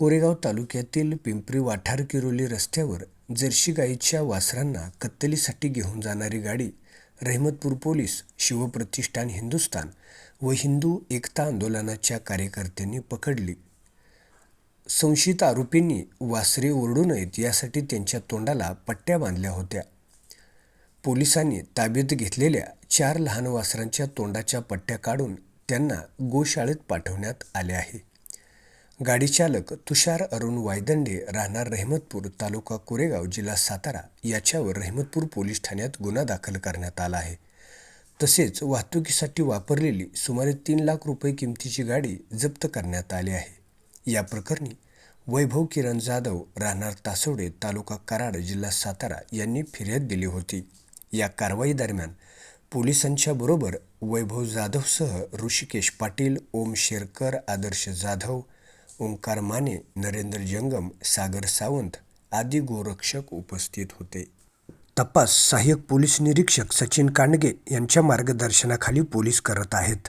कोरेगाव तालुक्यातील पिंपरी वाठार किरोली रस्त्यावर जर्सी गाईच्या वासरांना कत्तलीसाठी घेऊन जाणारी गाडी रहमतपूर पोलीस शिवप्रतिष्ठान हिंदुस्थान व हिंदू एकता आंदोलनाच्या कार्यकर्त्यांनी पकडली. संशयित आरोपींनी वासरे ओरडू नयेत यासाठी त्यांच्या तोंडाला पट्ट्या बांधल्या होत्या. पोलिसांनी ताब्यात घेतलेल्या चार लहान वासरांच्या तोंडाच्या पट्ट्या काढून त्यांना गोशाळेत पाठवण्यात आले आहे. गाडी चालक तुषार अरुण वायदंडे राहणार रहमतपूर तालुका कोरेगाव जिल्हा सातारा याच्यावर रहमतपूर पोलीस ठाण्यात गुन्हा दाखल करण्यात आला आहे. तसेच वाहतुकीसाठी वापरलेली सुमारे तीन लाख रुपये किमतीची गाडी जप्त करण्यात आली आहे. या प्रकरणी वैभव किरण जाधव राहणार तासवडे तालुका कराड जिल्हा सातारा यांनी फिर्याद दिली होती. या कारवाई दरम्यान पोलिसांच्या बरोबर वैभव जाधवसह ऋषिकेश पाटील ओम शेरकर आदर्श जाधव ओंकार माने नरेंद्र जंगम सागर सावंत आदी गोरक्षक उपस्थित होते. तपास सहाय्यक पोलीस निरीक्षक सचिन कांडगे यांच्या मार्गदर्शनाखाली पोलीस करत आहेत.